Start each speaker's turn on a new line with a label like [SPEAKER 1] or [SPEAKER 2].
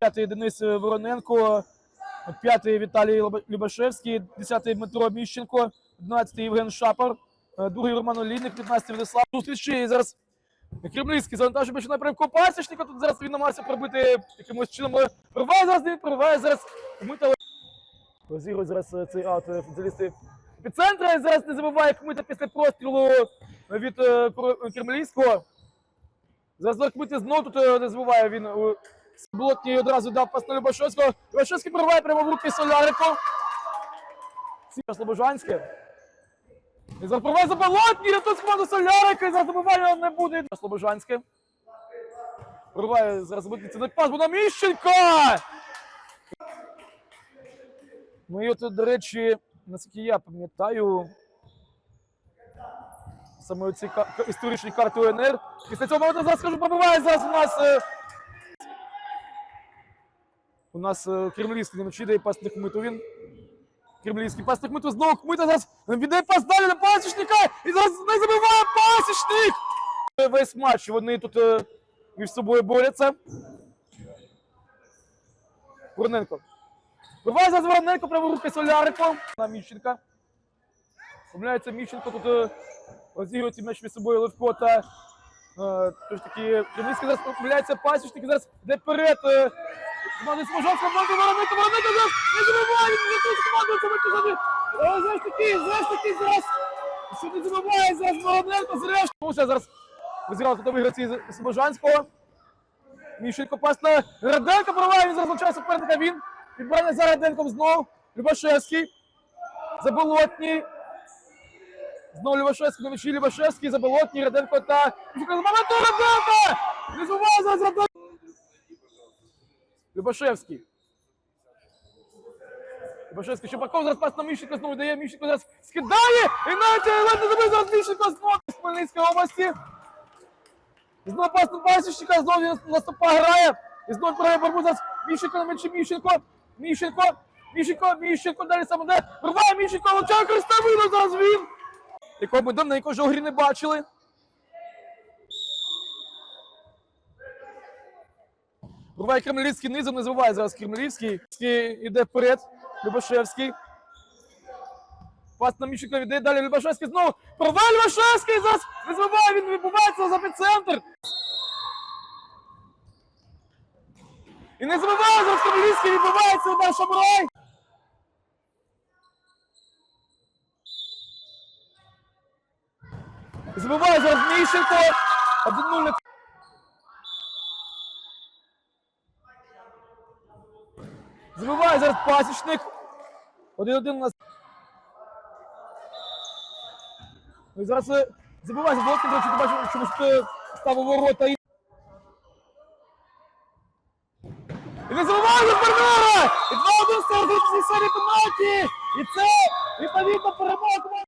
[SPEAKER 1] П'ятий Денис Вороненко, п'ятий Віталій Любашевський, десятий Дмитро Міщенко, одинадцятий Євген Шапор, е, другий Роман Олійник, п'ятнадцятий Владислав. Зустрічі зараз Кремлівський завантажує починає перевку пасічника. Тут зараз він намагається пробити якимось чином. але Прориває зараз, він прориває зараз. Кмита розігрує зараз е, цей аут е, футболісти епіцентра. І зараз не забуває Кмита після прострілу від Кремлівського. Зараз Лех Кмита знову тут не забуває він у блокні одразу дав пас на Любашевського. Любашевський прориває прямо в руки Солярику. Сіра Слобожанське. І зараз прориває за болотні, рятує команду Солярика, і зараз забивання не буде. Слобожанське. Прориває зараз на пас, буде Міщенко! Ну і от, до речі, наскільки я пам'ятаю, саме ці історичні карти УНР. Після цього зараз скажу, пробиває зараз у нас. Е... У нас е, Кремлівський не мочі дає пас на Хмиту. Він Кремлівський пас Хмиту, знову Хмита зараз віддає пас далі на пасічника і зараз не забиває пасічник! Весь матч вони тут е, між собою борються. Вороненко. Буває зараз Вороненко, право руки Солярико на Міщенка. Помиляється Міщенко, тут е, розігрується м'яч між собою Левко та е, тож таки Кремлівський зараз помиляється пасічник, зараз йде вперед. Команда Сможовська, команда Вороненко, Вороненко зараз не забиває, він рятує команду, це виписати. Е, Зараз таки, зараз таки, зараз, що не забиває, зараз Вороненко, зрештою. Тому що зараз розіграв тут виграці з Слобожанського. Міщенко пас на Раденко прориває, він зараз влучає суперника, він відбирає за Раденком знов. Любашевський. Заболотній. Знову м'ячі Любашевський, Заболотній, Раденко та... Моменту Раденко! Не зараз Раденко! Любашевський. Любашевський, Щепаков зараз пас на Міщенко знову дає, Міщенко зараз скидає! І навіть ледь не забив зараз Міщенко знову з Хмельницької області. Знову пас на пасічника, знову наступа грає. І знову програє боротьбу зараз Міщенко на м'ячі Міщенко. Міщенко. Міщенко, Міщенко, далі саме де. Рває Міщенко, влучає Крестовину, зараз він. Якого ми давно якого грі не бачили. Рває Кремлівський низом, не забуває зараз Кремлівський. Іде вперед. Любашевський. Пас на Міщенка віддає далі Любашевський знову. Проваль Любашевський зараз не забуває, він вибувається за епіцентр. І не забуває зараз Кремлівський відбувається удар Шамрай. Забиває зараз Міщенко. 1-0 на Забиває зараз пасічник. 1-1 у нас. Ну і зараз забивається забиває за до речі, ти бачив, чомусь е, став ворота. І І не забиває за Бернера! І 2-1 серед серії пенальті! І це відповідно перемога